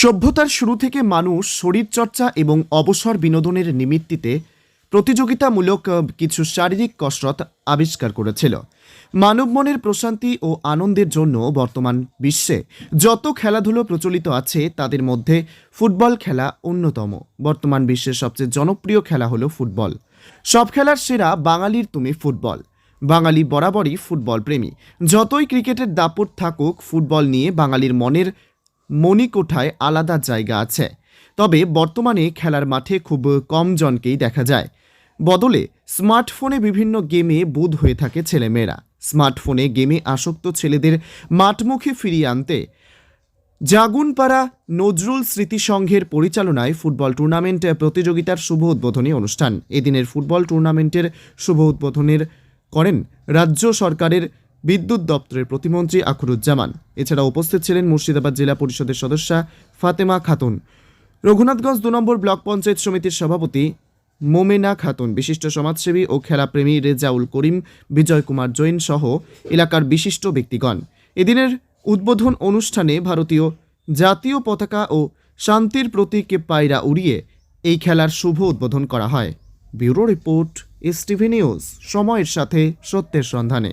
সভ্যতার শুরু থেকে মানুষ শরীরচর্চা এবং অবসর বিনোদনের নিমিত্তিতে প্রতিযোগিতামূলক কিছু শারীরিক কসরত আবিষ্কার করেছিল। মানব মনের প্রশান্তি ও আনন্দের জন্য বর্তমান বিশ্বে যত খেলাধুলো প্রচলিত আছে, তাদের মধ্যে ফুটবল খেলা অন্যতম। বর্তমান বিশ্বের সবচেয়ে জনপ্রিয় খেলা হলো ফুটবল। সব খেলার সেরা বাঙালির তুমি ফুটবল। বাঙালি বরাবরই ফুটবল প্রেমী। যতই ক্রিকেটের দাপট থাকুক, ফুটবল নিয়ে বাঙালির মনের মণিকোঠায় আলাদা জায়গা আছে। তবে বর্তমানে খেলার মাঠে খুব কম জনকেই দেখা যায়। বদলে স্মার্টফোনে বিভিন্ন গেমে বুধ হয়ে থাকে ছেলেমেয়েরা। স্মার্টফোনে গেমে আসক্ত ছেলেদের মাঠমুখে ফিরিয়ে আনতে জাগুনপাড়া নজরুল স্মৃতি সংঘের পরিচালনায় ফুটবল টুর্নামেন্ট প্রতিযোগিতার শুভ উদ্বোধনী অনুষ্ঠান। এদিনের ফুটবল টুর্নামেন্টের শুভ উদ্বোধনের করেন রাজ্য সরকারের বিদ্যুৎ দপ্তরের প্রতিমন্ত্রী আখরুজ্জামান। এছাড়া উপস্থিত ছিলেন মুর্শিদাবাদ জেলা পরিষদের সদস্যা ফাতেমা খাতুন। রঘুনাথগঞ্জ দু নম্বর ব্লক পঞ্চায়েত সমিতির সভাপতি মোমেনা খাতুন, বিশিষ্ট সমাজসেবী ও খেলাপ্রেমী রেজাউল করিম, বিজয় কুমার জৈন সহ এলাকার বিশিষ্ট ব্যক্তিগণ। এদিনের উদ্বোধন অনুষ্ঠানে ভারতীয় জাতীয় পতাকা ও শান্তির প্রতীকে পায়রা উড়িয়ে এই খেলার শুভ উদ্বোধন করা হয়। Bureau report, S TV news. সময়ের সাথে সত্যের সন্ধানে।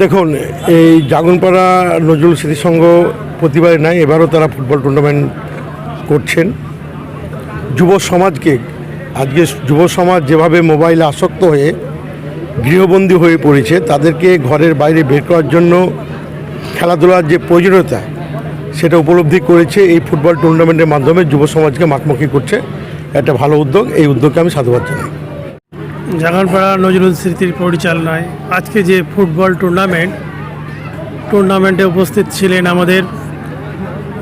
দেখুন, এই জাগনপাড়া নজরুল স্মৃতিসংঘ প্রতিবারে নাই, এবারও তারা ফুটবল টুর্নামেন্ট করছেন। যুব সমাজকে, আজকে যুব সমাজ যেভাবে মোবাইলে আসক্ত হয়ে, গৃহবন্দী হয়ে পড়েছে, তাদেরকে ঘরের বাইরে বের করার জন্য খেলাধুলার যে প্রয়োজনীয়তা, সেটা উপলব্ধি করেছে এই ফুটবল টুর্নামেন্টের মাধ্যমে যুব সমাজকে মাখমুখী করছে। একটা ভালো উদ্যোগ, এই উদ্যোগকে আমি সাধুবাদ জানাই। জাগানপাড়া নজরুল স্মৃতির পরিচালনায় আজকে যে ফুটবল টুর্নামেন্ট, টুর্নামেন্টে উপস্থিত ছিলেন আমাদের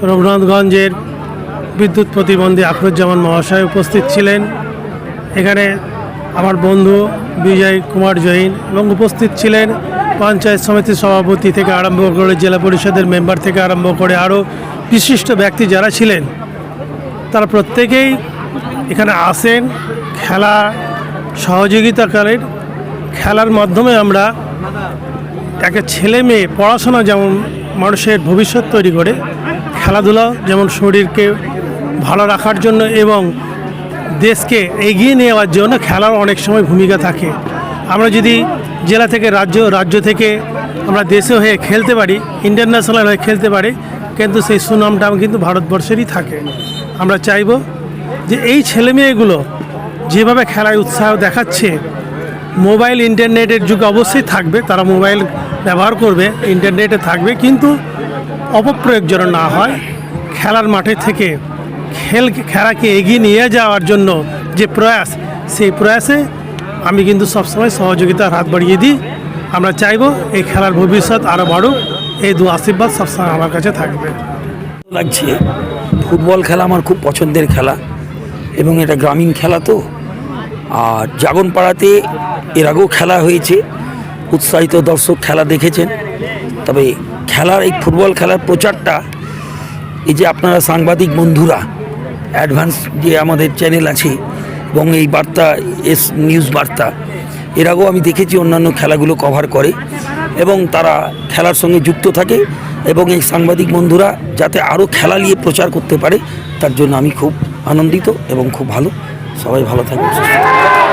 রঘুনাথগঞ্জের বিদ্যুৎ প্রতিবন্ধী আখরুজ্জামান মহাশয় উপস্থিত ছিলেন। এখানে আমার বন্ধু বিজয় কুমার জৈন এবং উপস্থিত ছিলেন পঞ্চায়েত সমিতির সভাপতি থেকে আরম্ভ করে জেলা পরিষদের মেম্বার থেকে আরম্ভ করে আরও বিশিষ্ট ব্যক্তি যারা ছিলেন, তারা প্রত্যেকেই এখানে আসেন, খেলা সহযোগিতা করেন খেলার মাধ্যমে আমরা একটা ছেলে মেয়ে, পড়াশোনা যেমন মানুষের ভবিষ্যৎ তৈরি করে, খেলাধুলা যেমন শরীরকে ভালো রাখার জন্য এবং দেশকে এগিয়ে নেওয়ার জন্য খেলার অনেক সময় ভূমিকা থাকে। আমরা যদি জেলা থেকে রাজ্য রাজ্য থেকে আমরা দেশে হয়ে খেলতে পারি ইন্টারন্যাশনাল হয়ে খেলতে পারি, কিন্তু সেই সুনামটা কিন্তু ভারতবর্ষেরই থাকে। আমরা চাইব যে এই ছেলেমেয়েগুলো যেভাবে খেলায় উৎসাহ দেখাচ্ছে, মোবাইল ইন্টারনেটের যুগ অবশ্যই থাকবে, তারা মোবাইল ব্যবহার করবে, ইন্টারনেটে থাকবে, কিন্তু অপপ্রয়োগ যেন না হয়। খেলার মাঠে থেকে খেল, খেলাকে এগিয়ে নিয়ে যাওয়ার জন্য যে প্রয়াস, সেই প্রয়াসে আমি কিন্তু সবসময় সহযোগিতার হাত বাড়িয়ে দিই। আমরা চাইব এই খেলার ভবিষ্যৎ আরও বাড়ুক, এই দু আশীর্বাদ সবসময় আমার কাছে থাকবে। লাগছে, ফুটবল খেলা আমার খুব পছন্দের খেলা, এবং এটা গ্রামীণ খেলা তো। আর জাগনপাড়াতে এর আগেও খেলা হয়েছে। উৎসাহিত দর্শক খেলা দেখেছেন। তবে খেলার এই ফুটবল খেলার প্রচারটা, এই যে আপনারা সাংবাদিক বন্ধুরা, অ্যাডভান্স যে আমাদের চ্যানেল আছে এবং এই বার্তা, এস নিউজ বার্তা, এর আগেও আমি দেখেছি অন্যান্য খেলাগুলো কভার করে এবং তারা খেলার সঙ্গে যুক্ত থাকে এবং এই সাংবাদিক বন্ধুরা যাতে আরও খেলা নিয়ে প্রচার করতে পারে, তার জন্য আমি খুব আনন্দিত এবং খুব ভালো। সবাই ভালো থাকবে সুস্থ থাকবে।